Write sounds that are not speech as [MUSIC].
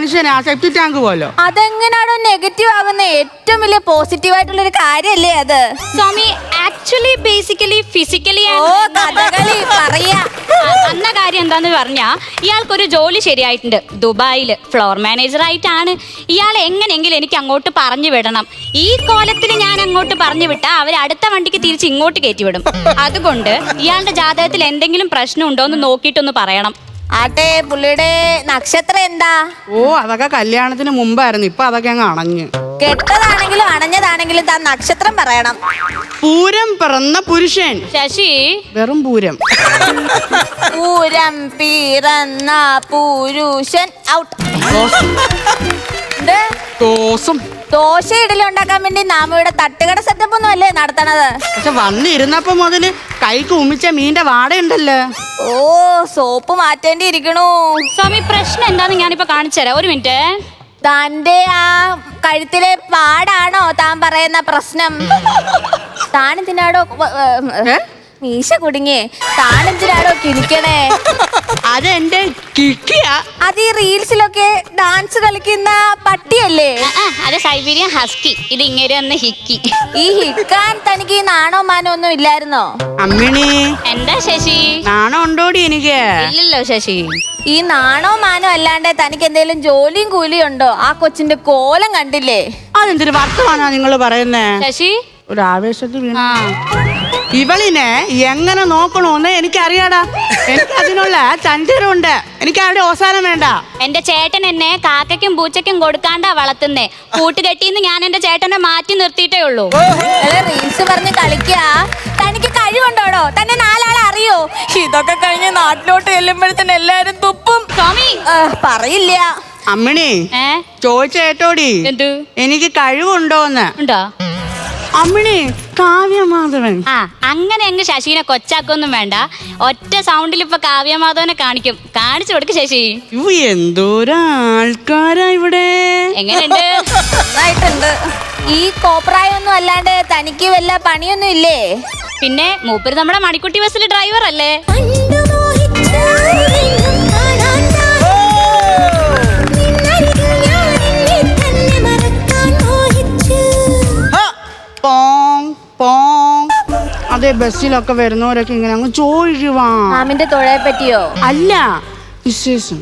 മനുഷ്യനാ സെപ്റ്റി tank പോലോ? അതെങ്ങനെയാണോ negative ആകുന്ന? ഏറ്റവും വലിയ പോസിറ്റീവ് ആയിട്ടുള്ള ഒരു കാര്യല്ലേ അത്. സ്വാമി ആക്ച്വലി ബേസിക്കലി ഫിസിക്കലി ഓ കഥകളി പറയാ. അന്ന കാര്യം എന്താന്ന് പറഞ്ഞാ ഇയാൾക്കൊരു ജോലി ശരിയായിട്ടുണ്ട്. ദുബായിൽ ഫ്ലോർ മാനേജർ ആയിട്ടാണ്. ഇയാൾ എങ്ങനെയെങ്കിലും എനിക്ക് അങ്ങോട്ട് പറഞ്ഞു വിടണം. ഈ കോലത്തിൽ ഞാൻ അങ്ങോട്ട് പറഞ്ഞു വിട്ടാ അവർ അടുത്ത വണ്ടിക്ക് തിരിച്ച് ഇങ്ങോട്ട് കയറ്റി വിടും. അതുകൊണ്ട് ഇയാളുടെ ജാതകത്തിൽ എന്തെങ്കിലും പ്രശ്നം ഉണ്ടോ എന്ന് നോക്കിയിട്ടൊന്ന് പറയണം. ആട്ടെ പുള്ളിയുടെ നക്ഷത്രം എന്താ? ഓ അതൊക്കെ കല്യാണത്തിന് മുമ്പായിരുന്നു. ഇപ്പൊ അതൊക്കെ അങ്ങ് അണഞ്ഞ്. കെട്ടതാണെങ്കിലും അണഞ്ഞതാണെങ്കിലും താൻ നക്ഷത്രം പറയണം. പൂരം പിറന്ന പുരുഷൻ. ശശി. വെറും പൂരം. പൂരം പിറന്ന പുരുഷൻ. ഔട്ട് ദോസം ദോശ. ഇഡലി ഉണ്ടാക്കാൻ വേണ്ടി നാം ഇവിടെ തട്ടുകട സെറ്റപ്പ് ഒന്നും അല്ലേ നടത്തണത്? പക്ഷെ വന്നിരുന്നപ്പോ മുതൽ കൈക്ക് ഉമിച്ച മീന്റെ വാടയുണ്ടല്ലോ. ഓ സോപ്പ് മാറ്റേണ്ടി ഇരിക്കണു സ്വാമി പ്രശ്നം എന്താന്ന് ഞാനിപ്പോ കാണിച്ചു തരാം. ഒരു മിനിറ്റ്. തന്റെ ആ കഴുത്തിലെ പാടാണോ താൻ പറയുന്ന പ്രശ്നം? [LAUGHS] താനെന്തിനാടോ വ- ഏ? മീശ കുടുങ്ങിയേ താനെന്തിനാണോ കിരിക്കണേ അതെന്റെ കിക്കിയാ. അത് ഈ റീൽസിലൊക്കെ ഡാൻസ് കളിക്കുന്ന പട്ടിയല്ലേ? അത് സൈബീരിയൻ ഹസ്കി. ഇത് ഇങ്ങനെ ഒന്ന് ഹിക്കി. ഈ ഹിക്കാൻ തനിക്ക് ഈ നാണോ മാനോ ഒന്നും ഇല്ലായിരുന്നോ? അമ്മിണി. എന്താ ശശി? നാണം ഉണ്ടോടി എനിക്ക്? ഇല്ലല്ലോ ശശി. ഈ നാണോ മാനോ അല്ലാണ്ട് തനിക്ക് എന്തെങ്കിലും ജോലിയും കൂലിയും ഉണ്ടോ? ആ കൊച്ചിന്റെ കോലം കണ്ടില്ലേ? അതെന്തൊരു വർത്തമാനാ നിങ്ങൾ പറയുന്നേ? ശശി? ഒരു ആവേശത്തിൽ വീണു. ആ. ഇവളിനെ എങ്ങനെ നോക്കണോന്ന് എനിക്കറിയാടാ. എനിക്ക് അതിനുള്ള ചഞ്ചലമുണ്ട്. എനിക്ക് അവിടെ അവസാനം വേണ്ട. എന്റെ ചേട്ടൻ എന്നെ കാക്കയ്ക്കും പൂച്ചയ്ക്കും കൊടുക്കാണ്ടാ വളർത്തുന്നേ. കൂട്ടുകെട്ടിന്ന് ഞാൻ എന്റെ ചേട്ടനെ മാറ്റി നിർത്തിയിട്ടേ ഉള്ളൂ. റീൽസ് പറഞ്ഞ് കളിക്കാ. തനിക്ക് കഴിവുണ്ടോടോ? തന്നെ നാലാളെ അറിയോ? ഇതൊക്കെ കഴിഞ്ഞ് നാട്ടിലോട്ട് ചെല്ലുമ്പോഴത്തേന് എല്ലാരും തുപ്പും. സ്വാമി. പറയില്ല. അമ്മിണി ചോദിച്ചേട്ടോടി എനിക്ക് കഴിവുണ്ടോന്ന്. ഉണ്ടോ? അമ്മിണി കാവ്യമാധവൻ. ആ അങ്ങനെ അങ്ങ് ശശിനെ കൊച്ചാക്കൊന്നും വേണ്ട. ഒറ്റ സൗണ്ടിൽ ഇപ്പൊ കാവ്യമാധവനെ കാണിക്കും. കാണിച്ചു കൊടുക്ക് ശശി. ഇവ എന്തോരാൾക്കാരാ ഇവിടെ എങ്ങനെയുണ്ട്? നന്നായിട്ടുണ്ട്. ഈ കോപ്രായൊന്നും അല്ലാണ്ട് തനിക്ക് വല്ല പണിയൊന്നും ഇല്ലേ? പിന്നെ മൂപ്പര് നമ്മുടെ മണിക്കുട്ടി ബസ്സിലെ ഡ്രൈവർ അല്ലേ? അതെ ബസ്സിലൊക്കെ വരുന്നവരൊക്കെ ഇങ്ങനെ അങ്ങ് ചോദിക്കുവാ മാമിന്റെ തൊഴയെ പറ്റിയോ? അല്ല വിശേഷം.